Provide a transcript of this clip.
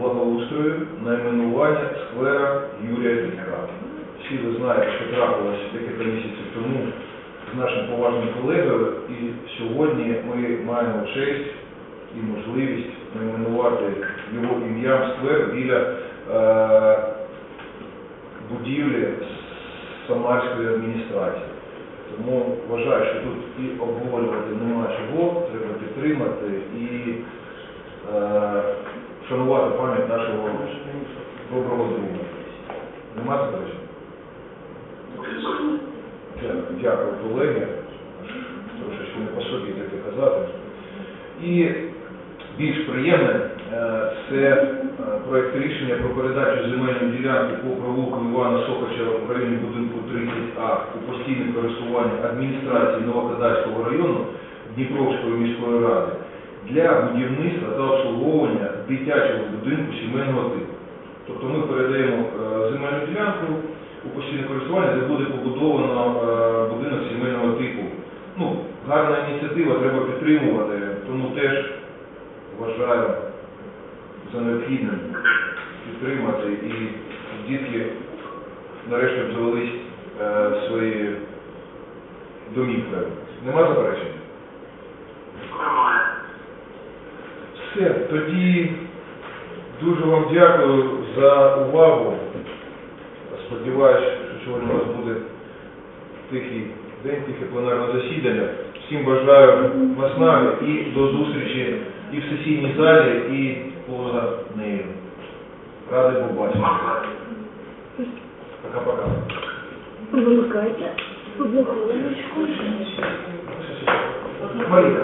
благоустрою найменування сквера Юрія Фітка. Всі ви знаєте, що трапилось декілька місяців тому з нашим поважним колегою, і сьогодні ми маємо честь і можливість найменувати його ім'ям сквер біля е, будівлі Самарської адміністрації. Тому вважаю, що тут і обговорювати нема чого, треба підтримати і е, вшанувати пам'ять нашого доброго друга. Нема заперечень? Дякую, колеги. Трошечки не по собі таке казати. І більш приємне е, це е, проект рішення про передачу земельної ділянки по провулку Івана Сокача в районі будинку 30А у постійне користування адміністрації Новокадальського району Дніпровської міської ради для будівництва та обслуговування дитячого будинку сімейного типу. Тобто ми передаємо е, земельну ділянку у постійне користування, де буде побудовано е, будинок сімейного типу. Ну, гарна ініціатива, треба підтримувати, тому теж вважаю за необхідним підтримати і дітки нарешті обзавелись е, своєю домівкою. Нема заперечень? Все, тоді дуже вам дякую за увагу. Сподіваюсь, що сьогодні у нас буде тихий день, тихе пленарне засідання. Всім бажаю наснаги і до зустрічі і в сесійній залі, і поза нею. Радий був бачити. Пока-пока. Вимикайте. Одну хвилиночку. Маріка.